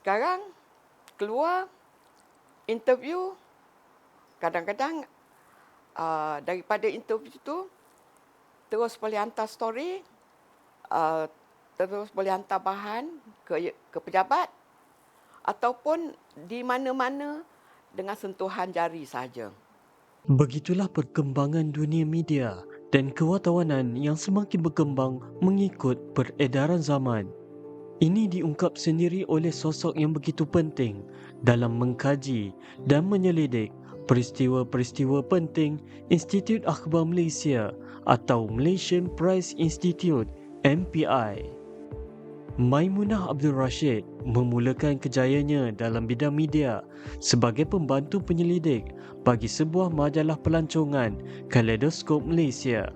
Sekarang keluar interview kadang-kadang uh, daripada interview tu terus boleh hantar story uh, terus boleh hantar bahan ke ke pejabat ataupun di mana-mana dengan sentuhan jari saja. Begitulah perkembangan dunia media dan kewartawanan yang semakin berkembang mengikut peredaran zaman. Ini diungkap sendiri oleh sosok yang begitu penting dalam mengkaji dan menyelidik peristiwa-peristiwa penting Institut Akhbar Malaysia atau Malaysian Press Institute MPI. Maimunah Abdul Rashid memulakan kejayanya dalam bidang media sebagai pembantu penyelidik bagi sebuah majalah pelancongan Kaleidoskop Malaysia.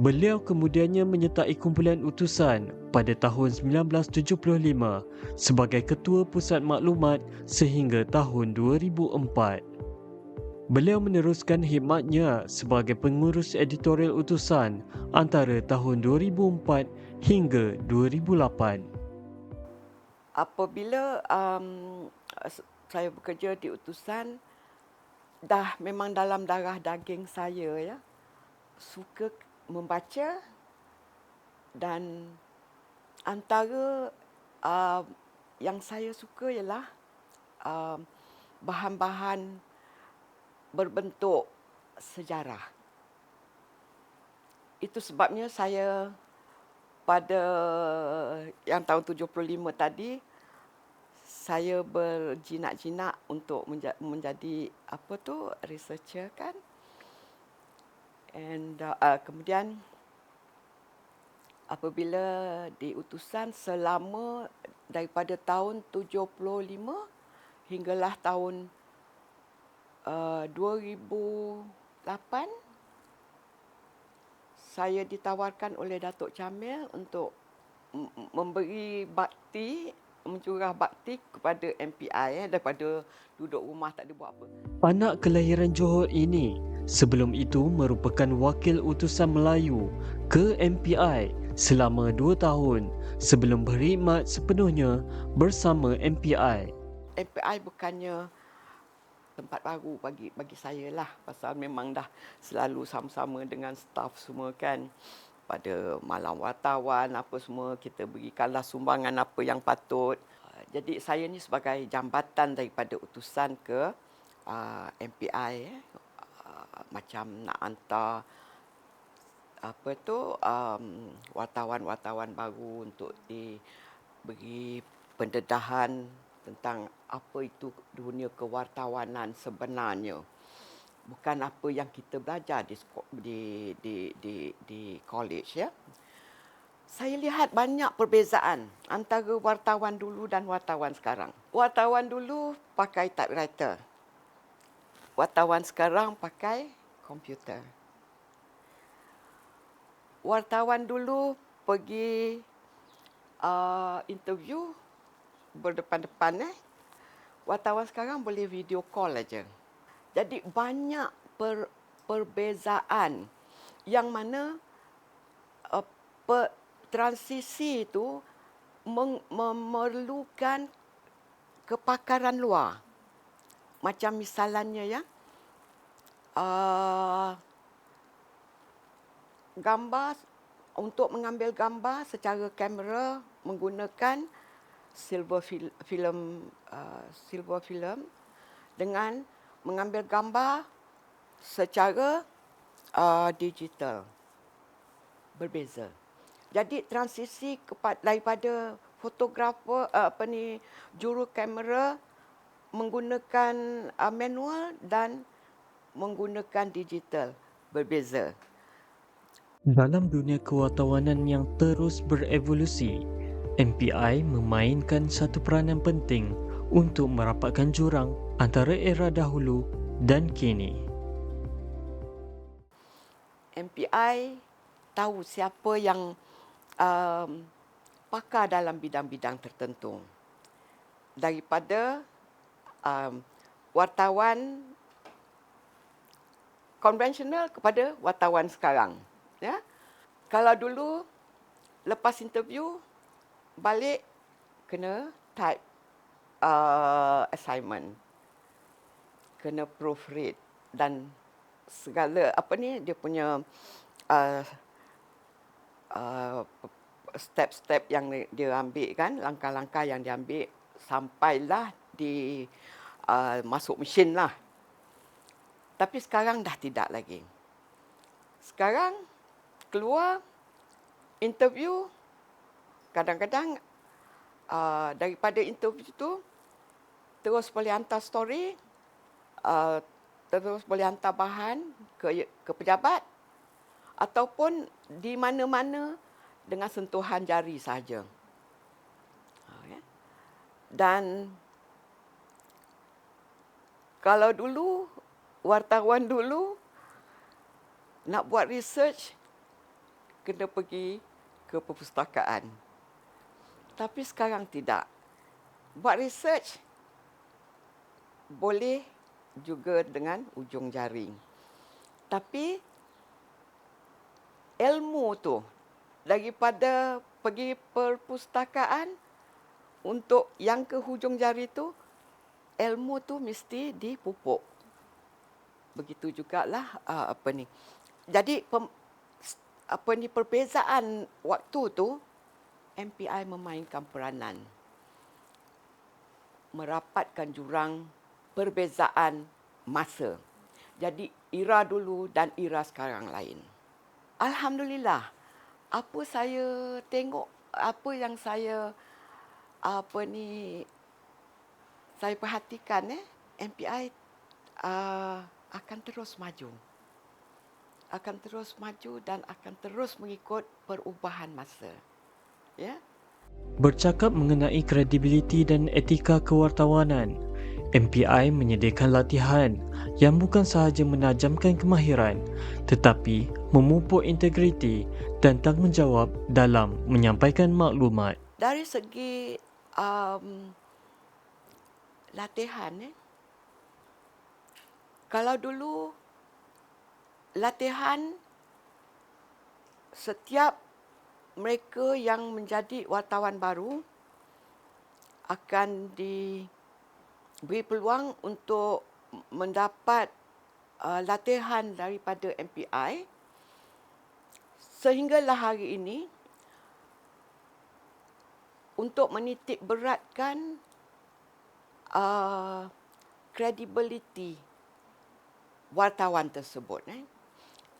Beliau kemudiannya menyertai kumpulan utusan pada tahun 1975 sebagai ketua pusat maklumat sehingga tahun 2004. Beliau meneruskan khidmatnya sebagai pengurus editorial utusan antara tahun 2004 hingga 2008. Apabila um, saya bekerja di utusan, dah memang dalam darah daging saya ya, suka membaca dan antara uh, yang saya suka ialah uh, bahan-bahan berbentuk sejarah. Itu sebabnya saya pada yang tahun 75 tadi saya berjinak-jinak untuk menjadi apa tu researcher kan. And uh, kemudian apabila di utusan selama daripada tahun 75 hinggalah tahun 2008 uh, saya ditawarkan oleh Datuk Jamil untuk memberi bakti mencurah bakti kepada MPI eh, daripada duduk rumah tak ada buat apa. Anak kelahiran Johor ini sebelum itu merupakan wakil utusan Melayu ke MPI selama dua tahun sebelum berkhidmat sepenuhnya bersama MPI. MPI bukannya tempat baru bagi bagi saya lah pasal memang dah selalu sama-sama dengan staff semua kan pada malam wartawan apa semua kita berikanlah sumbangan apa yang patut jadi saya ni sebagai jambatan daripada utusan ke uh, MPI eh. uh, macam nak hantar apa tu um, wartawan-wartawan baru untuk diberi pendedahan tentang apa itu dunia kewartawanan sebenarnya. Bukan apa yang kita belajar di di di di, di college ya. Saya lihat banyak perbezaan antara wartawan dulu dan wartawan sekarang. Wartawan dulu pakai typewriter. Wartawan sekarang pakai komputer wartawan dulu pergi uh, interview berdepan-depan eh. Wartawan sekarang boleh video call aja. Jadi banyak per, perbezaan yang mana uh, per, transisi itu meng, memerlukan kepakaran luar. Macam misalnya ya, uh, gambar untuk mengambil gambar secara kamera menggunakan silver film uh, silver film dengan mengambil gambar secara uh, digital berbeza. Jadi transisi kepada daripada fotografer uh, apa ni juru kamera menggunakan uh, manual dan menggunakan digital berbeza. Dalam dunia kewartawanan yang terus berevolusi, MPI memainkan satu peranan penting untuk merapatkan jurang antara era dahulu dan kini. MPI tahu siapa yang um, pakar dalam bidang-bidang tertentu. Daripada um, wartawan konvensional kepada wartawan sekarang. Ya? Kalau dulu lepas interview balik kena type uh, assignment. Kena proofread dan segala apa ni dia punya uh, uh, step-step yang dia ambil kan, langkah-langkah yang dia ambil sampailah di uh, masuk mesin lah. Tapi sekarang dah tidak lagi. Sekarang keluar interview kadang-kadang uh, daripada interview tu terus boleh hantar story uh, terus boleh hantar bahan ke ke pejabat ataupun di mana-mana dengan sentuhan jari saja. Dan kalau dulu wartawan dulu nak buat research kena pergi ke perpustakaan. Tapi sekarang tidak. Buat research boleh juga dengan ujung jari. Tapi ilmu tu daripada pergi perpustakaan untuk yang ke hujung jari tu ilmu tu mesti dipupuk begitu jugalah uh, apa ni. Jadi apa ni perbezaan waktu tu MPI memainkan peranan merapatkan jurang perbezaan masa. Jadi era dulu dan era sekarang lain. Alhamdulillah. Apa saya tengok apa yang saya apa ni saya perhatikan eh MPI uh, akan terus maju. Akan terus maju dan akan terus mengikut perubahan masa. Ya. Bercakap mengenai kredibiliti dan etika kewartawanan, MPI menyediakan latihan yang bukan sahaja menajamkan kemahiran tetapi memupuk integriti dan tanggungjawab dalam menyampaikan maklumat. Dari segi um, latihan, eh, kalau dulu latihan setiap mereka yang menjadi wartawan baru akan diberi peluang untuk mendapat uh, latihan daripada MPI sehinggalah hari ini untuk menitik beratkan uh, credibility wartawan tersebut. Eh.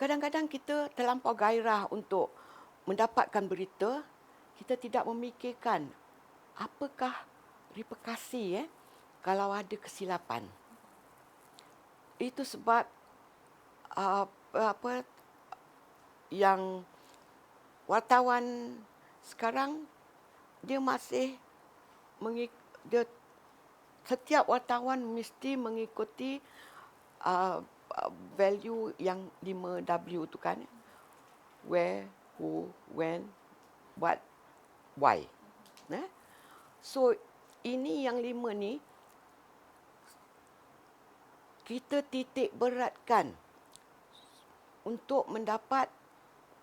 Kadang-kadang kita terlampau gairah untuk mendapatkan berita, kita tidak memikirkan apakah reperkasi eh, kalau ada kesilapan. Itu sebab uh, apa yang wartawan sekarang dia masih mengik dia setiap wartawan mesti mengikuti uh, value yang 5W tu kan? Where who when what why? Eh? so ini yang lima ni kita titik beratkan untuk mendapat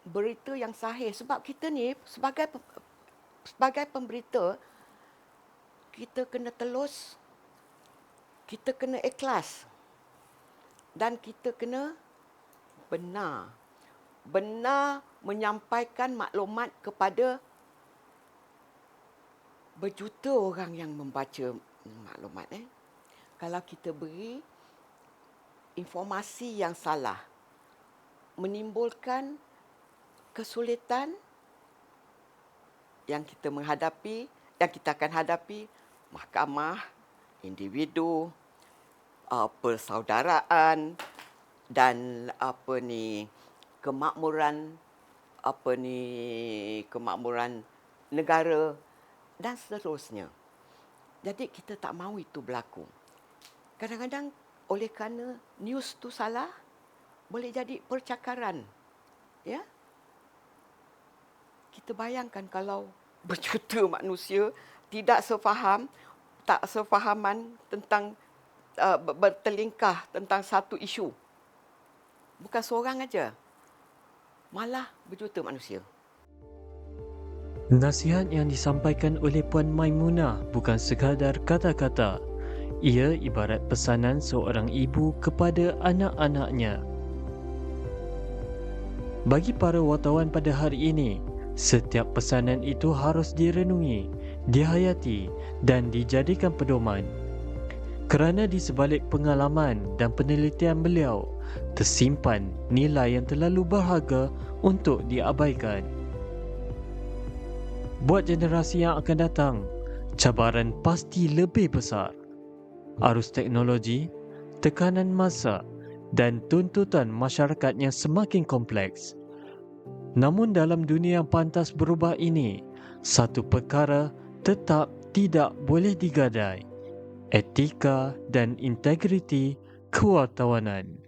berita yang sahih. Sebab kita ni sebagai sebagai pemberita kita kena telus kita kena ikhlas dan kita kena benar. Benar menyampaikan maklumat kepada berjuta orang yang membaca maklumat. Eh. Kalau kita beri informasi yang salah, menimbulkan kesulitan yang kita menghadapi, yang kita akan hadapi mahkamah, individu, uh, persaudaraan dan apa ni kemakmuran apa ni kemakmuran negara dan seterusnya. Jadi kita tak mahu itu berlaku. Kadang-kadang oleh kerana news tu salah boleh jadi percakaran. Ya. Kita bayangkan kalau berjuta manusia tidak sefaham, tak sefahaman tentang uh, bertelingkah tentang satu isu. Bukan seorang aja. Malah berjuta manusia. Nasihat yang disampaikan oleh Puan Maimunah bukan sekadar kata-kata. Ia ibarat pesanan seorang ibu kepada anak-anaknya. Bagi para wartawan pada hari ini, setiap pesanan itu harus direnungi, dihayati dan dijadikan pedoman. Kerana di sebalik pengalaman dan penelitian beliau, tersimpan nilai yang terlalu berharga untuk diabaikan. Buat generasi yang akan datang, cabaran pasti lebih besar. Arus teknologi, tekanan masa dan tuntutan masyarakat yang semakin kompleks. Namun dalam dunia yang pantas berubah ini, satu perkara tetap tidak boleh digadai etika dan integriti kewartawanan.